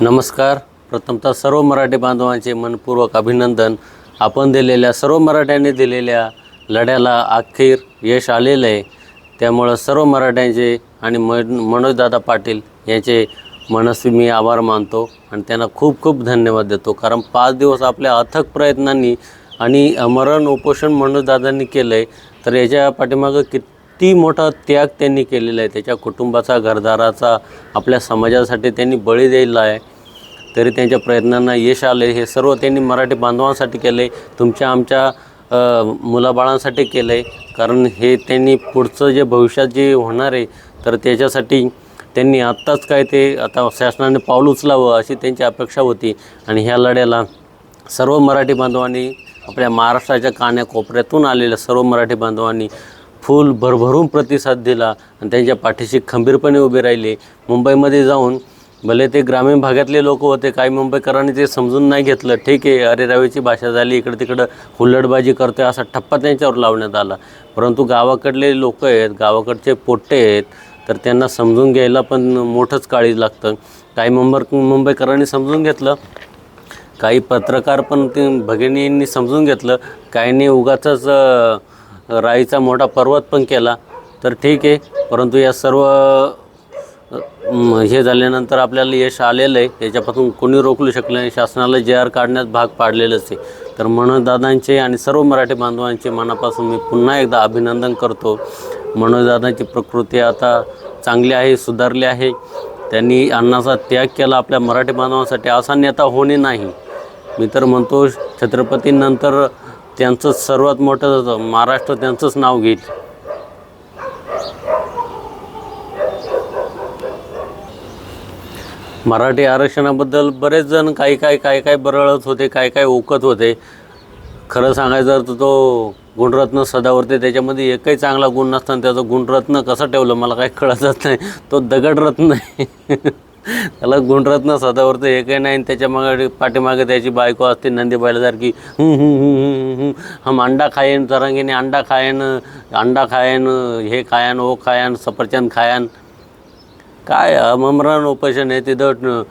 नमस्कार. प्रथमतः सर्व मराठी बांधवांचे मनपूर्वक अभिनंदन. आपण दिलेल्या सर्व मराठ्यांनी दिलेल्या लढ्याला अखेर यश आलेलं आहे. त्यामुळं सर्व मराठ्यांचे आणि म मनोजदादा पाटील यांचे मनस्वी मी आभार मानतो आणि त्यांना खूप खूप धन्यवाद देतो. कारण पाच दिवस आपल्या अथक प्रयत्नांनी आणि मरण उपोषण मनोजदादांनी केलं आहे तर याच्या पाठीमागं कित मोठा त्याग त्यांनी केलेला आहे. त्याच्या कुटुंबाचा घरदाराचा आपल्या समाजासाठी त्यांनी बळी दिला आहे. तरी त्यांच्या प्रयत्नांना यश आले हे सर्व त्यांनी मराठी बांधवांसाठी केलं आहे तुमच्या आमच्या मुलाबाळांसाठी केलं आहे कारण हे त्यांनी पुढचं जे भविष्यात जे होणार आहे तर त्याच्यासाठी त्यांनी आत्ताच काय ते आता शासनाने पाऊल उचलावं अशी त्यांची अपेक्षा होती. आणि ह्या लढ्याला सर्व मराठी बांधवांनी आपल्या महाराष्ट्राच्या कान्याकोपऱ्यातून आलेल्या सर्व मराठी बांधवांनी फुल भरभरून प्रतिसाद दिला आणि त्यांच्या पाठीशी खंबीरपणे उभे राहिले. मुंबईमध्ये जाऊन भले ते ग्रामीण भागातले लोक होते काही मुंबईकरांनी ते समजून नाही घेतलं. ठीक आहे अरे रवीची भाषा झाली इकडं तिकडं हुल्लडबाजी करते असा ठप्पा त्यांच्यावर लावण्यात आला. परंतु गावाकडले लोक आहेत गावाकडचे पोट्टे आहेत तर त्यांना समजून घ्यायला पण मोठंच काळी लागतं. काही मुंबई मुंबईकरांनी समजून घेतलं काही पत्रकार पण ते भगिनींनी समजून घेतलं. काहींनी उगाचंच राईचा मोठा पर्वत पण केला तर ठीक आहे. परंतु या सर्व हे झाल्यानंतर आपल्याला यश आलेलं आहे. याच्यापासून कोणी रोखलू शकलं नाही. शासनाला जे आर काढण्यात भाग पाडलेलंच आहे. तर मनोजदादांचे आणि सर्व मराठी बांधवांचे मनापासून मी पुन्हा एकदा अभिनंदन करतो. मनोजदादांची प्रकृती आता चांगली आहे सुधारली आहे. त्यांनी अन्नाचा त्याग केला. आपल्या मराठी बांधवांसाठी असा नेता होणे नाही. मी तर म्हणतो छत्रपतींनंतर त्यांचं सर्वात मोठं महाराष्ट्र त्यांचंच नाव घेईल. मराठी आरक्षणाबद्दल बरेच जण काही काय काय काय बरळत होते काय काय ओकत होते. खरं सांगायचं तर तो गुणरत्न सदावरते त्याच्यामध्ये एकही चांगला गुण नसताना त्याचं गुणरत्न कसं ठेवलं मला काही कळतच नाही. तो दगडरत्न आहे. त्याला गुणरत्न हे काही नाही. आणि त्याच्यामागे पाठीमागे त्याची बायको असते नंदी बैलासारखी. हम अंडा खायन तरंगीने अंडा खायन अंडा खायन हे खायन ओ खायन सफरचंद खायन. काय अमरण ऑपरेशन आहे तिथं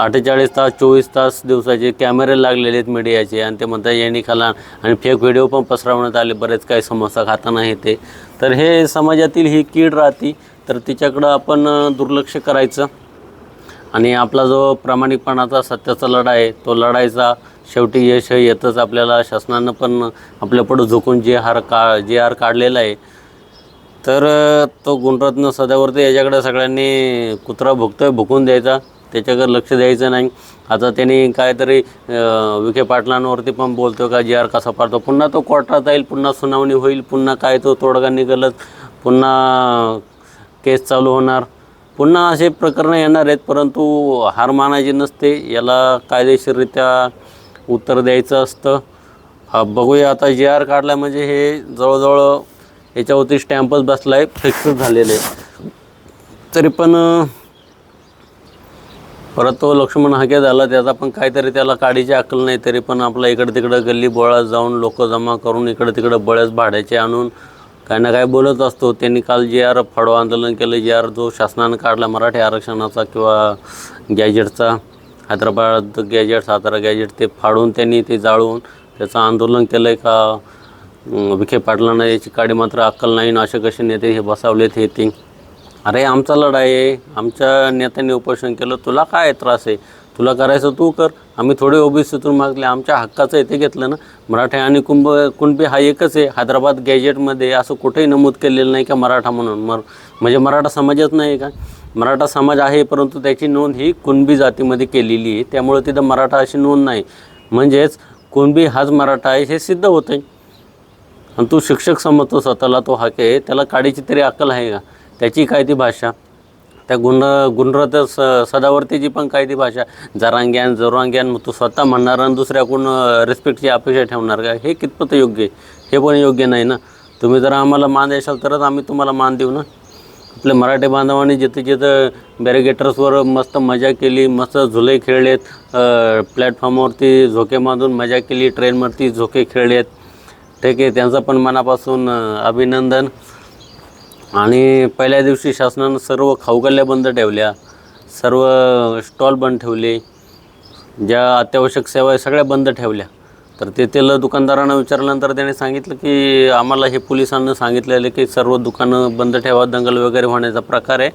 अठ्ठेचाळीस तास चोवीस तास दिवसाचे कॅमेरे लागलेले आहेत मीडियाचे. आणि ते म्हणतात यांनी खाला. आणि फेक व्हिडिओ पण पसरवण्यात आले बरेच काही समस्या खाताना हे ते. तर हे समाजातील ही कीड राहती तर तिच्याकडं आपण दुर्लक्ष करायचं. आणि आपला जो प्रामाणिकपणाचा सत्याचा लढा आहे तो लढायचा शेवटी यश हे येतच आपल्याला. शासनानं पण आपल्यापुढं झुकून जे हार का जे आर काढलेला आहे तर तो गुणरत्न सदावरती याच्याकडे सगळ्यांनी कुत्रा भुकतोय भुकून द्यायचा. त्याच्याकडे लक्ष द्यायचं नाही. आता त्यांनी काहीतरी विखे पाटलांवरती पण बोलतो का जी आर कसा पाडतो. पुन्हा तो कोर्टात जाईल पुन्हा सुनावणी होईल पुन्हा काय तो तोडगा निघालत पुन्हा केस चालू होणार. पुन्हा असे प्रकरणं येणार आहेत परंतु हार मानायची नसते. याला कायदेशीररित्या उत्तर द्यायचं असतं. हा बघूया आता जे आर काढला म्हणजे हे जवळजवळ याच्यावरती स्टॅम्पच बसला आहे फिक्स झालेले. तरी पण परत तो लक्ष्मण हाके झाला त्याचा पण काहीतरी त्याला काडीची अक्कल नाही तरी पण आपला इकडं तिकडं गल्ली बोळात जाऊन लोक जमा करून इकडं तिकडं बळ्याच भाड्याचे आणून काही ना काय बोलत असतो. त्यांनी काल जे आर फाडो आंदोलन केलं जे आर जो शासनानं काढला मराठी आरक्षणाचा किंवा गॅजेटचा हैदराबाद गॅजेट सातारा गॅजेट ते फाडून त्यांनी ते जाळून त्याचं आंदोलन केलं आहे का विखे पाटलांना याची काडी मात्र अक्कल नाही ना असे कसे नेते हे बसावलेत हे ते अरे आमचा लढा आहे. आमच्या नेत्यांनी उपोषण केलं. तुला काय त्रास आहे? तुला करायचं तू कर. आम्ही थोडे ओबीसीतून मागले. आमच्या हक्काचं इथे घेतलं ना. मराठा आणि कुंभ कुणबी हा एकच आहे. हैदराबाद गॅजेटमध्ये असं कुठेही नमूद केलेलं नाही का मराठा म्हणून. मर म्हणजे मराठा समाजच नाही का? मराठा समाज आहे परंतु त्याची नोंद ही कुणबी जातीमध्ये केलेली आहे. त्यामुळे तिथं मराठा अशी नोंद नाही. म्हणजेच कुणबी हाच मराठा आहे हे सिद्ध होतं आहे आणि तू शिक्षक समजतो स्वतःला तो हाक आहे. त्याला काडीची तरी अक्कल आहे का? त्याची काय ती भाषा? त्या गुण गुणरथ स सदावर्तीची पण काही ती भाषा. जरांग्यान जोरांग्यान मग तू स्वतः म्हणणार आणि दुसऱ्याकडून रिस्पेक्टची अपेक्षा ठेवणार का? हे कितपत योग्य आहे? हे पण योग्य नाही ना? तुम्ही जर आम्हाला मान द्याल तरच आम्ही तुम्हाला मान देऊ ना? आपल्या मराठी बांधवांनी जिथे जिथं बॅरिगेटर्सवर मस्त मजा केली मस्त झुले खेळलेत प्लॅटफॉर्मवरती झोके बांधून मजा केली ट्रेनवरती झोके खेळलेत. ठीक आहे? त्यांचं पण मनापासून अभिनंदन. आणि पहिल्या दिवशी शासनानं सर्व खाऊगल्ल्या बंद ठेवल्या सर्व स्टॉल बंद ठेवले ज्या अत्यावश्यक सेवा आहे सगळ्या बंद ठेवल्या. तर तेथील दुकानदारांना विचारल्यानंतर त्याने सांगितलं की आम्हाला हे पोलिसांना सांगितलेलं की सर्व दुकानं बंद ठेवा दंगल वगैरे होण्याचा प्रकार आहे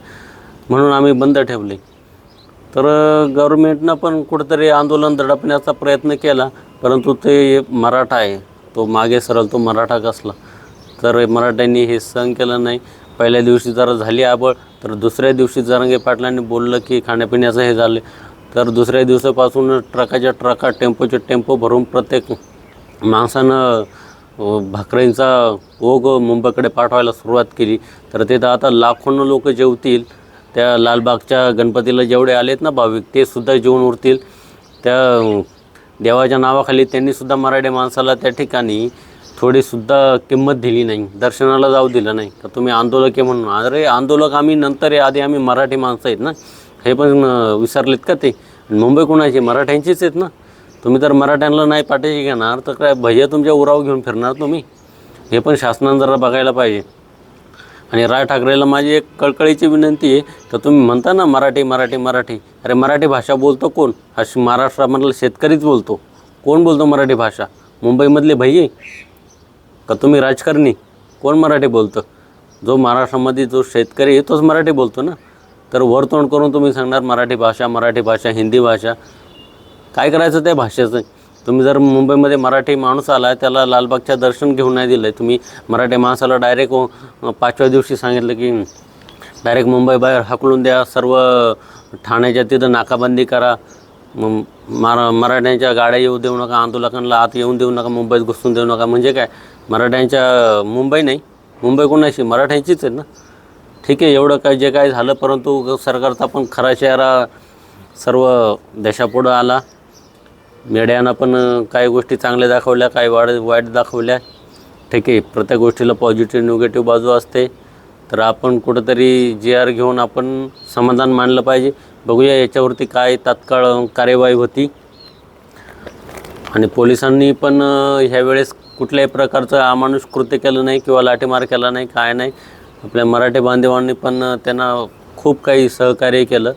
म्हणून आम्ही बंद ठेवले. तर गव्हर्मेंटनं पण कुठंतरी आंदोलन दडपण्याचा प्रयत्न केला परंतु ते मराठा आहे. तो मागे सरळ तो मराठा कसला? तर मराठ्यांनी हे सहन केलं नाही. पहिल्या दिवशी जरा झाली आबळ तर दुसऱ्या दिवशी जरांगे पाटलांनी बोललं की खाण्यापिण्याचं हे झालं. तर दुसऱ्या दिवसापासून ट्रकाच्या ट्रका टेम्पोचे टेम्पो भरून प्रत्येक माणसानं भाकऱ्यांचा भाकरींचा ओघ मुंबईकडे पाठवायला सुरुवात केली. तर तिथं आता लाखोनं लोक जेवतील. त्या लालबागच्या गणपतीला जेवढे आलेत ना भाविक ते सुद्धा जेवून उरतील. त्या देवाच्या नावाखाली त्यांनीसुद्धा मराठी माणसाला त्या ठिकाणी थोडीसुद्धा किंमत दिली नाही. दर्शनाला जाऊ दिलं नाही. तर तुम्ही आंदोलक आहे म्हणून. अरे आंदोलक आम्ही नंतर आहे. आधी आम्ही मराठी माणसं आहेत ना. हे पण विसरलेत का ते? मुंबई कोणाची? मराठ्यांचीच आहेत ना. तुम्ही तर मराठ्यांना नाही पाठीशी घेणार तर काय भैया तुमच्या उराव घेऊन फिरणार तुम्ही? हे पण शासनानं जरा बघायला पाहिजे. आणि राज ठाकरेला माझी एक कळकळीची विनंती आहे. तर तुम्ही म्हणता ना मराठी मराठी मराठी. अरे मराठी भाषा बोलतो कोण? हा महाराष्ट्रामधला शेतकरीच बोलतो. कोण बोलतो मराठी भाषा? मुंबईमधले भैये? का तुम्ही राजकारणी? कोण मराठी बोलतं? जो महाराष्ट्रामध्ये जो शेतकरी आहे तोच मराठी बोलतो ना? तर वरतोंड करून तुम्ही सांगणार मराठी भाषा मराठी भाषा हिंदी भाषा. काय करायचं त्या भाषेचं? तुम्ही जर मुंबईमध्ये मराठी माणूस आला त्याला लालबागच्या दर्शन घेऊन नाही दिलं तुम्ही मराठी माणसाला डायरेक्ट पाचव्या दिवशी सांगितलं की डायरेक्ट मुंबई बाहेर हाकलून द्या सर्व ठाण्याच्या तिथं नाकाबंदी करा. मग मरा मराठ्यांच्या गाड्या येऊ देऊ नका आंदोलकांना आत येऊन देऊ नका मुंबईत घुसून देऊ नका. म्हणजे काय? मराठ्यांच्या मुंबई नाही. मुंबई कोणाशी? मराठ्यांचीच आहे ना. ठीक आहे एवढं काय जे काय झालं परंतु सरकारचा पण खरा चेहरा सर्व देशापुढं आला. मीडियानं पण काही गोष्टी चांगल्या दाखवल्या काही वाढ वाईट दाखवल्या. ठीक आहे प्रत्येक गोष्टीला पॉझिटिव्ह निगेटिव्ह बाजू असते. तर आपण कुठंतरी जी आर घेऊन आपण समाधान मानलं पाहिजे. बघूया याच्यावरती काय तात्काळ कार्यवाही होती. आणि पोलिसांनी पण ह्यावेळेस कुठल्याही प्रकारचं अमानुष कृत्य केलं नाही किंवा लाठीमार केला नाही काय नाही. आपल्या मराठी बांधवांनी पण त्यांना खूप काही सहकार्य केलं.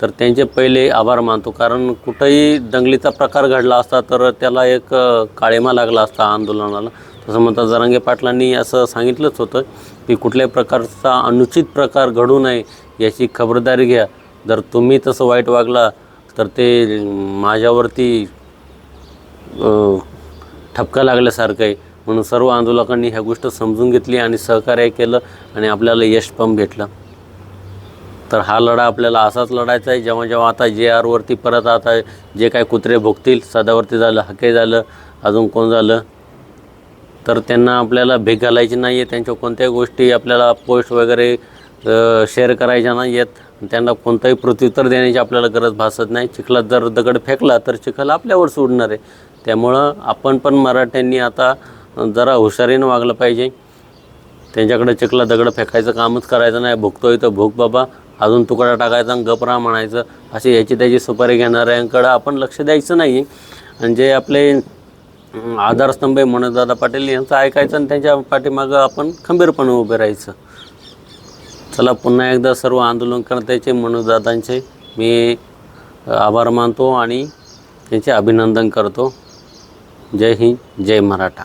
तर त्यांचे पहिले आभार मानतो. कारण कुठंही दंगलीचा प्रकार घडला असता तर त्याला एक काळेमा लागला असता आंदोलनाला. तसं म्हणता जरांगे पाटलांनी असं सांगितलंच होतं की कुठल्याही प्रकारचा अनुचित प्रकार घडू नये याची खबरदारी घ्या. जर तुम्ही तसं वाईट वागला तर ते माझ्यावरती ठपका लागल्यासारखं आहे. म्हणून सर्व आंदोलकांनी ह्या गोष्ट समजून घेतली आणि सहकार्य केलं आणि आपल्याला यश पण भेटलं. तर हा लढा आपल्याला असाच लढायचा आहे. जेव्हा जेव्हा आता जे आरवरती परत आता जे काय कुत्रे भोगतील सदावरती झालं हके झालं अजून कोण झालं तर त्यांना आपल्याला भेग घालायची नाही आहे त्यांच्या कोणत्याही गोष्टी आपल्याला पोस्ट वगैरे शेअर करायच्या नाही आहेत त्यांना कोणताही प्रत्युत्तर देण्याची आपल्याला गरज भासत नाही. चिखलात जर दगड फेकला तर चिखल आपल्यावर सोडणार आहे. त्यामुळं आपण पण मराठ्यांनी आता जरा हुशारीनं वागलं पाहिजे. त्यांच्याकडे चिखला दगड फेकायचं कामच करायचं नाही. भुकतोय तर भूक बाबा. अजून तुकडा टाकायचा आणि गपरा म्हणायचं. अशी याची त्याची सुपारी घेणाऱ्यांकडं आपण लक्ष द्यायचं नाही. आणि जे आपले आधारस्तंभ आहे दादा पाटील यांचं ऐकायचं आणि त्यांच्या पाठीमागं आपण खंबीरपणे उभे राहायचं. चला पुन्हा एकदा सर्व आंदोलनकर्त्याचे मनोजदादांचे मी आभार मानतो आणि त्यांचे अभिनंदन करतो. जय हिंद जय मराठा.